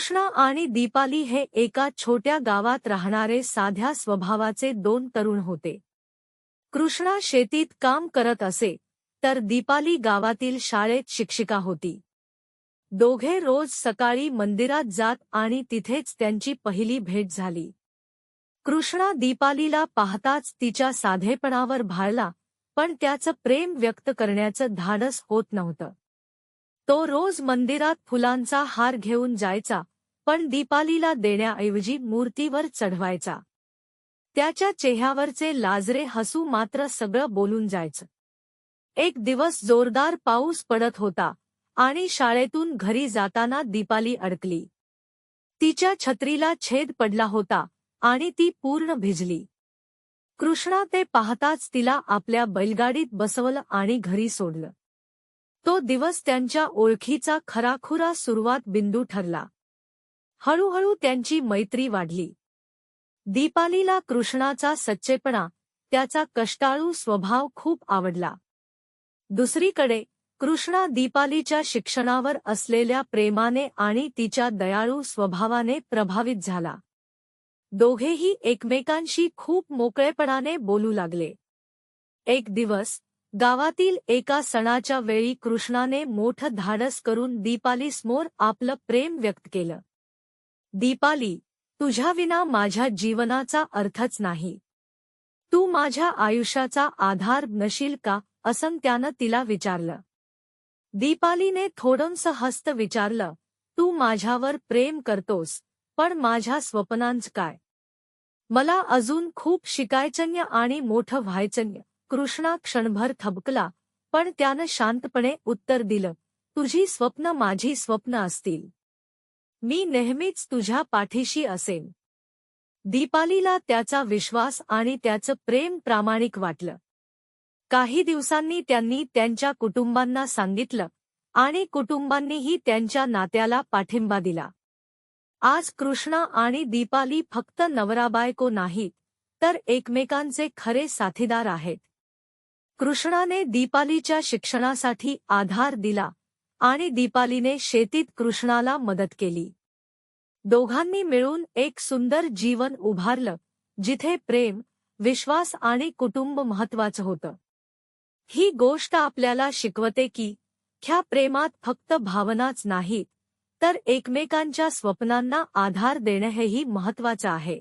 कृष्णा आणि दीपाली हे एका छोट्या गावात राहणारे साध्या स्वभावाचे दोन तरुण होते. कृष्णा शेतीत काम करत असे तर दीपाली गावातील शाळेत शिक्षिका होती. दोघे रोज सकाळी मंदिरात जात आणि तिथेच त्यांची पहिली भेट झाली. कृष्णा दीपालीला पाहताच तिच्या साधेपणावर भाळला पण त्याचं प्रेम व्यक्त करण्याचं धाडस होत नव्हतं. तो रोज मंदिरात फुलांचा हार घेऊन जायचा पण दीपालीला देण्याऐवजी मूर्तीवर चढवायचा. त्याच्या चेहऱ्यावरचे लाजरे हसू मात्र सगळं बोलून जायचं. एक दिवस जोरदार पाऊस पडत होता आणि शाळेतून घरी जाताना दीपाली अडकली. तिच्या छत्रीला छेद पडला होता आणि ती पूर्ण भिजली. कृष्णा ते पाहताच तिला आपल्या बैलगाडीत बसवलं आणि घरी सोडलं. तो दिवस त्यांच्या ओळखीचा खराखुरा सुरुवात बिंदू ठरला. हळूहळू त्यांची मैत्री वाढली. दीपालीला कृष्णाचा सच्चेपणा त्याचा कष्टाळू स्वभाव खूप आवडला. दुसरीकडे कृष्णा दीपालीच्या शिक्षणावर असलेल्या प्रेमाने आणि तिच्या दयाळू स्वभावाने प्रभावित झाला. दोघेही एकमेकांशी खूप मोकळेपणाने बोलू लागले. एक दिवस गावातील एका सणाच्या वेळी कृष्णाने मोठं धाडस करून दीपालीसमोर आपलं प्रेम व्यक्त केलं. दीपाली तुझ्याविना माझ्या जीवनाचा अर्थच नाही. तू माझ्या आयुष्याचा आधार नशील का? असं त्यानं तिला विचारलं. दीपालीने थोडंस हस्त विचारलं तू माझ्यावर प्रेम करतोस पण माझ्या स्वप्नांच काय? मला अजून खूप शिकायचन्य आणि मोठं व्हायचन्य. कृष्णा क्षणभर थबकला पण त्यानं शांतपणे उत्तर दिलं तुझी स्वप्न माझी स्वप्न असतील. मी नेहमीच तुझ्या पाठीशी असेन. दीपालीला त्याचा विश्वास आणि त्याचं प्रेम प्रामाणिक वाटलं. काही दिवसांनी त्यांनी त्यांच्या कुटुंबांना सांगितलं आणि कुटुंबांनीही त्यांच्या नात्याला पाठिंबा दिला. आज कृष्णा आणि दीपाली फक्त नवराबायको नाहीत तर एकमेकांचे खरे साथीदार आहेत. कृष्णाने दीपालीच्या शिक्षणासाठी आधार दिला आणि दीपालीने शेतीत कृष्णाला मदत केली. दोघांनी मिळून एक सुंदर जीवन उभारलं जिथे प्रेम विश्वास आणि कुटुंब महत्वाचं होतं. ही गोष्ट आपल्याला शिकवते की ख्या प्रेमात फक्त भावनाच नाहीत तर एकमेकांच्या स्वप्नांना आधार देणं हेही महत्वाचं आहे.